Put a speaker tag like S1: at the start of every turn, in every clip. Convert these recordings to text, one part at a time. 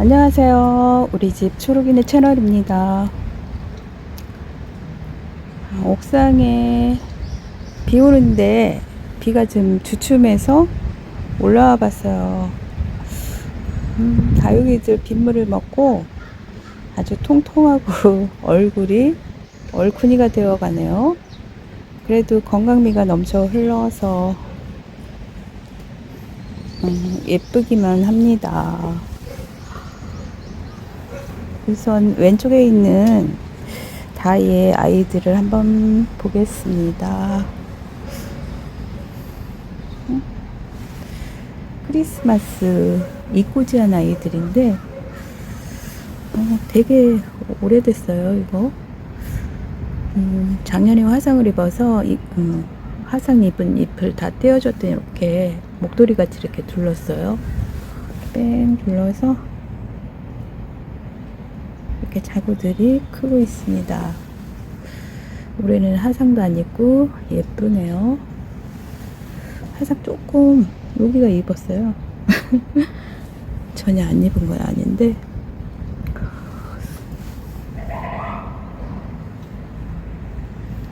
S1: 안녕하세요. 우리 집 초록이네 채널입니다. 아, 옥상에 비 오는데 비가 좀 주춤해서 올라와 봤어요. 음, 다육이들 빗물을 먹고 아주 통통하고 얼굴이 얼큰이가 되어 가네요. 그래도 건강미가 넘쳐 흘러서 음, 예쁘기만 합니다. 우선 왼쪽에 있는 다이의 아이들을 한번 보겠습니다. 음? 크리스마스 이꼬지한 아이들인데 어, 되게 오래됐어요 이거 음, 작년에 화상을 입어서 이, 음, 화상 입은 잎을 다 떼어줬더니 이렇게 목도리 같이 이렇게 둘렀어요 뺑 둘러서 이렇게 자구들이 크고 있습니다. 올해는 화상도 안 입고 예쁘네요. 화상 조금 여기가 입었어요. 전혀 안 입은 건 아닌데.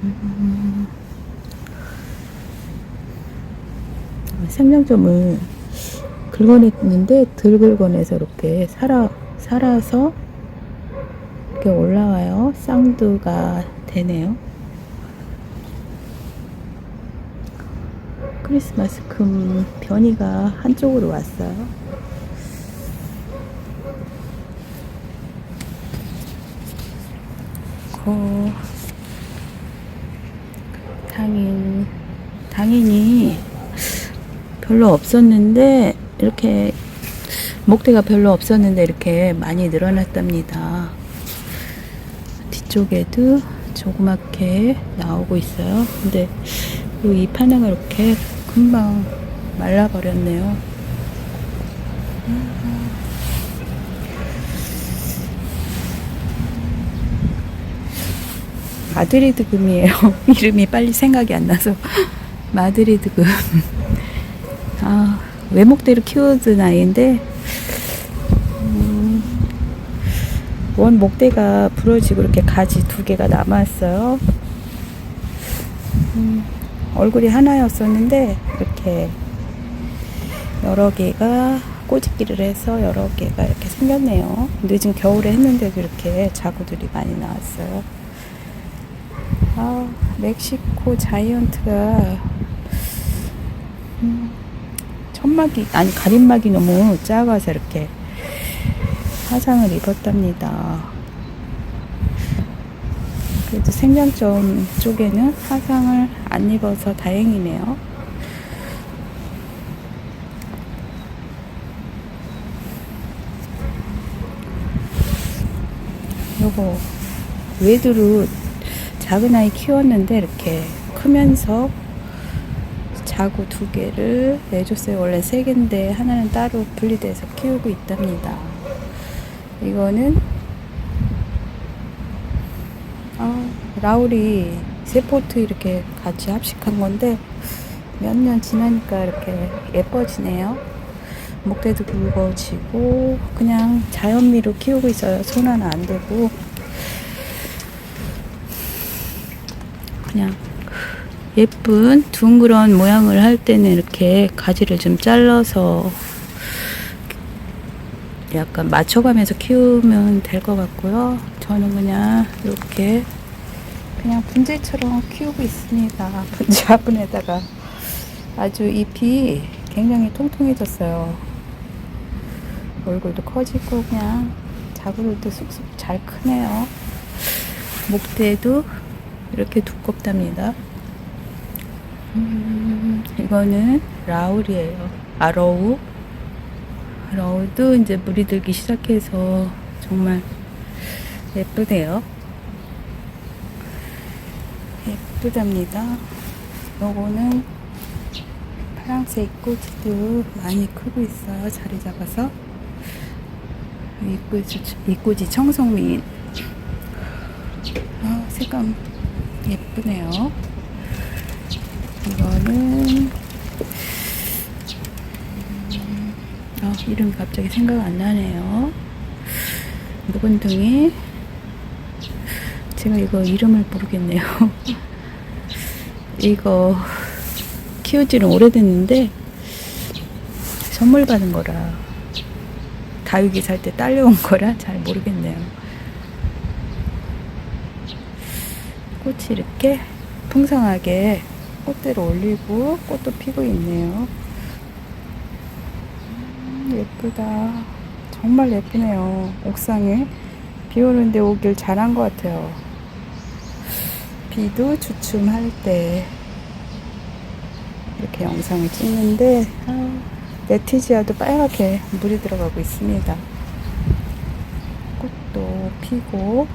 S1: 음. 생명점을 긁어냈는데 덜 긁어내서 이렇게 살아 살아서 이렇게 올라와요. 쌍두가 되네요. 크리스마스 금 변이가 한쪽으로 왔어요. 고 당인 당인이 별로 없었는데 이렇게 목대가 별로 없었는데 이렇게 많이 늘어났답니다. 뒤쪽에도 조그맣게 나오고 있어요. 근데 이잎 하나가 이렇게 금방 말라버렸네요. 마드리드 금이에요. 이름이 빨리 생각이 안 나서 마드리드 금. 아, 외목대로 키워둔 아이인데 음, 원 목대가 부러지고 이렇게 가지 두 개가 남았어요. 음, 얼굴이 하나였었는데 이렇게 여러 개가 꼬집기를 해서 여러 개가 이렇게 생겼네요. 늦은 겨울에 했는데도 이렇게 자구들이 많이 나왔어요. 아, 멕시코 자이언트가 음, 천막이 아니 가림막이 너무 작아서 이렇게 화상을 입었답니다. 그래도 생명점 쪽에는 화상을 안 입어서 다행이네요. 요거 외두로 작은 아이 키웠는데 이렇게 크면서 자구 두 개를 내줬어요. 원래 세 개인데 하나는 따로 분리돼서 키우고 있답니다. 이거는 아, 라울이 세 포트 이렇게 같이 합식한 건데 몇 년 지나니까 이렇게 예뻐지네요. 목대도 굵어지고 그냥 자연미로 키우고 있어요. 손 하나 안 대고 그냥 예쁜 둥그런 모양을 할 때는 이렇게 가지를 좀 잘라서 약간 맞춰가면서 키우면 될 것 같고요. 저는 그냥 이렇게 그냥 분재처럼 키우고 있습니다. 분재 화분에다가 아주 잎이 굉장히 통통해졌어요. 얼굴도 커지고 그냥 자구들도 쑥쑥 잘 크네요. 목대도 이렇게 두껍답니다. 음, 이거는 라울이에요. 아러우. 아러우도 이제 물이 들기 시작해서 정말 예쁘네요. 예쁘답니다. 요거는 파랑색 꽃도 많이 크고 있어요. 자리 잡아서. 이꼬지, 이꼬지 청성민. 아, 색감 예쁘네요. 이거는 음, 아, 이름이 갑자기 생각 안 나네요. 묵은둥이 제가 이거 이름을 모르겠네요. 이거 키우지는 오래됐는데 선물 받은 거라 다육이 살 때 딸려온 거라 잘 모르겠네요. 꽃이 이렇게 풍성하게 꽃대로 올리고 꽃도 피고 있네요. 음, 예쁘다. 정말 예쁘네요. 옥상에 비 오는데 오길 잘한 것 같아요. 비도 주춤할 때 이렇게 영상을 찍는데 아, 레티지아도 빨갛게 물이 들어가고 있습니다. 꽃도 피고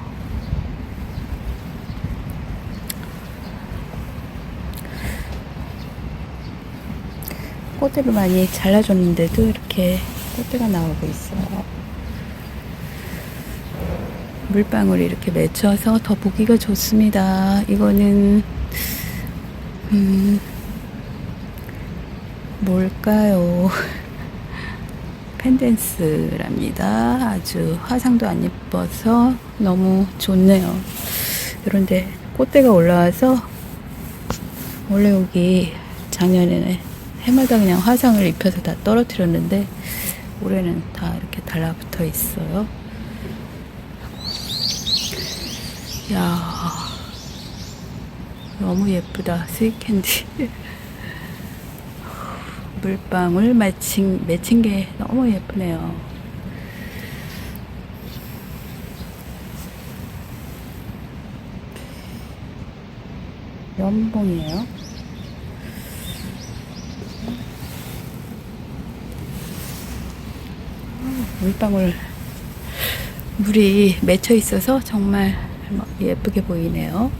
S1: 꽃대를 많이 잘라줬는데도 이렇게 꽃대가 나오고 있어요. 물방울이 이렇게 맺혀서 더 보기가 좋습니다. 이거는 음 뭘까요? 펜댄스랍니다. 아주 화상도 안 예뻐서 너무 좋네요. 그런데 꽃대가 올라와서 원래 여기 작년에는 해마다 그냥 화상을 입혀서 다 떨어뜨렸는데 올해는 다 이렇게 달라붙어 있어요. 야 너무 예쁘다 스윗캔디. 물방울 맺힌, 맺힌 게 너무 예쁘네요. 연봉이에요 물방울 물이 맺혀 있어서 정말 예쁘게 보이네요.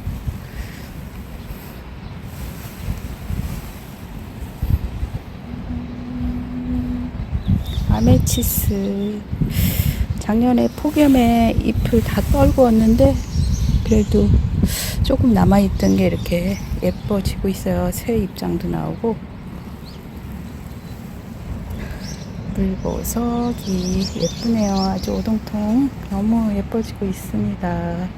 S1: 아메치스 작년에 폭염에 잎을 다 떨구었는데 그래도 조금 남아있던 게 이렇게 예뻐지고 있어요. 새 입장도 나오고 물보석이 예쁘네요. 아주 오동통 너무 예뻐지고 있습니다.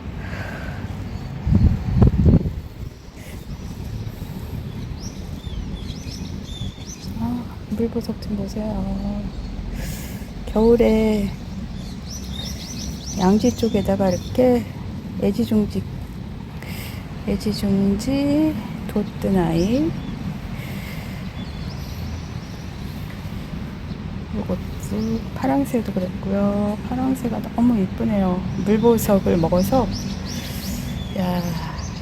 S1: 아, 물보석 좀 보세요. 겨울에 양지 쪽에다가 이렇게 애지중지 애지중지 돛드나이 이것도 파랑새도 그랬고요. 파랑새가 너무 이쁘네요. 물보석을 먹어서 야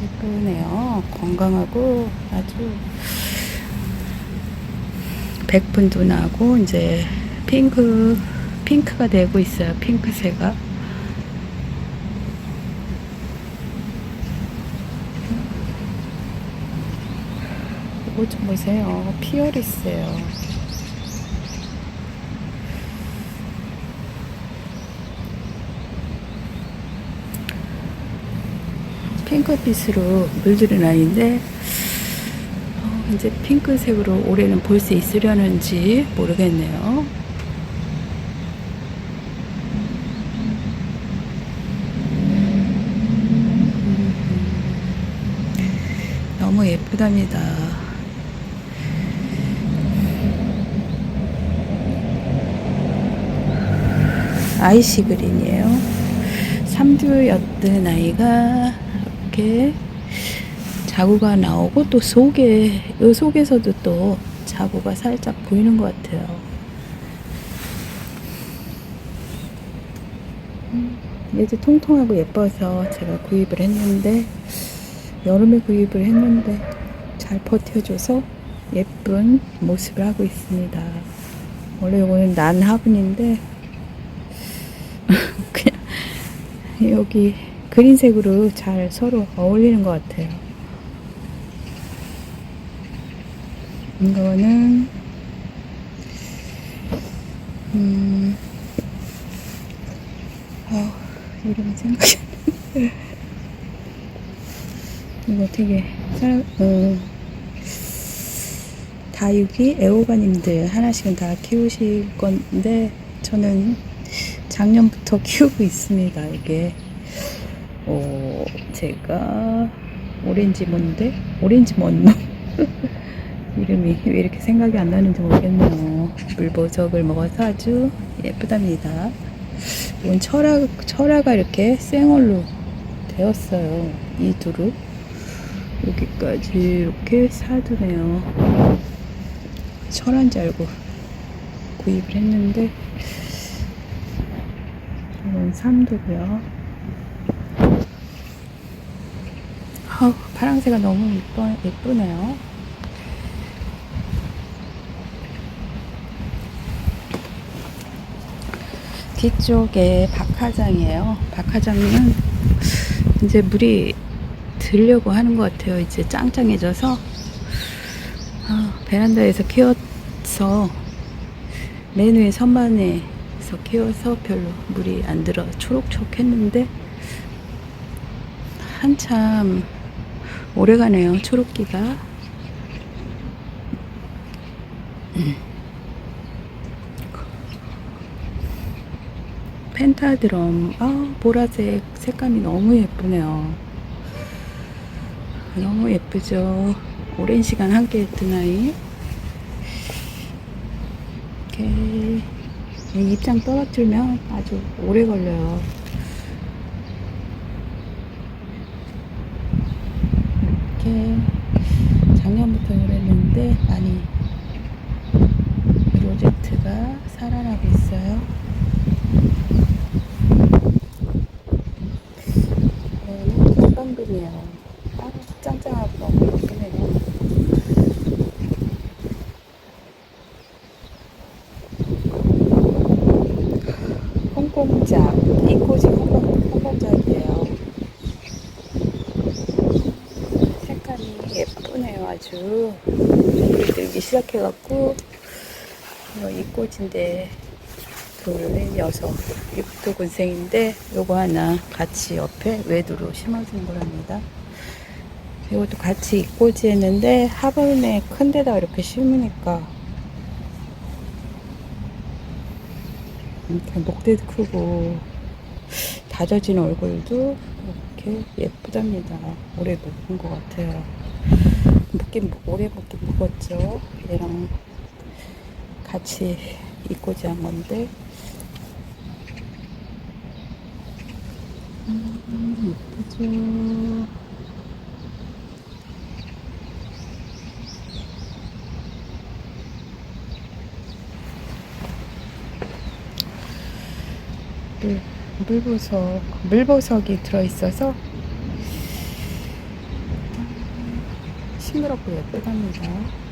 S1: 이쁘네요. 건강하고 아주 백분도 나고 이제 핑크 핑크가 되고 있어요. 핑크새가 이거 좀 보세요. 피어리스예요. 핑크빛으로 물들은 아이인데 어, 이제 핑크색으로 올해는 볼 수 있으려는지 모르겠네요. 음, 너무 예쁘답니다. 아이시 그린이에요. 삼두였던 아이가 이렇게 자구가 나오고 또 속에 이 속에서도 또 자구가 살짝 보이는 것 같아요. 음, 얘도 통통하고 예뻐서 제가 구입을 했는데 여름에 구입을 했는데 잘 버텨줘서 예쁜 모습을 하고 있습니다. 원래 이거는 난 화분인데 그냥 여기 그린색으로 잘 서로 어울리는 것 같아요. 이거는 음, 어, 이름이 생각이 안 나. 이거 되게 살, 어, 다육이 애호가님들 하나씩은 다 키우실 건데 저는 작년부터 키우고 있습니다. 이게 어, 제가 오렌지 뭔데? 오렌지 뭔 놈? 이름이 왜 이렇게 생각이 안 나는지 모르겠네요. 물보석을 먹어서 아주 예쁘답니다. 이건 철화, 철화가 이렇게 생얼로 되었어요. 이 두루. 여기까지 이렇게 사두네요. 철화인 줄 알고 구입을 했는데, 이건 삼두고요. 아우, 파랑새가 너무 예뻐, 예쁘네요. 뒤쪽에 박하장이에요. 박하장은 이제 물이 들려고 하는 것 같아요. 이제 짱짱해져서 아, 베란다에서 키워서 맨 위에 선반에서 키워서 별로 물이 안 들어 초록초록했는데 한참 오래가네요. 초록기가. 펜타드럼. 아 보라색 색감이 너무 예쁘네요. 너무 예쁘죠? 오랜 시간 함께 했던 아이. 이렇게 이 입장 떨어뜨리면 아주 오래 걸려요 이렇게 작년부터 그랬는데 많이. 프로젝트가 살아나고 있어요 네, 꽃방금이에요. 아, 짱짱하고 너무 예쁘네요. 홍콩작, 이 꽃이 홍콩, 홍콩작이에요. 색감이 예쁘네요, 아주. 물이 들기 시작해갖고, 이거 이 꽃인데, 둘, 넷, 여섯, 육도 군생인데 요거 하나 같이 옆에 외두로 심어준 거랍니다. 이것도 같이 입꼬지 했는데 하번에 큰 데다 이렇게 심으니까 이렇게 목대도 크고 다져진 얼굴도 이렇게 예쁘답니다. 오래 묵은 것 같아요. 묵긴 오래 묵긴 묵었죠. 얘랑 같이 입고자 한 건데 음, 예쁘죠. 물, 물보석, 물보석이 들어있어서 싱그럽고 예쁘답니다.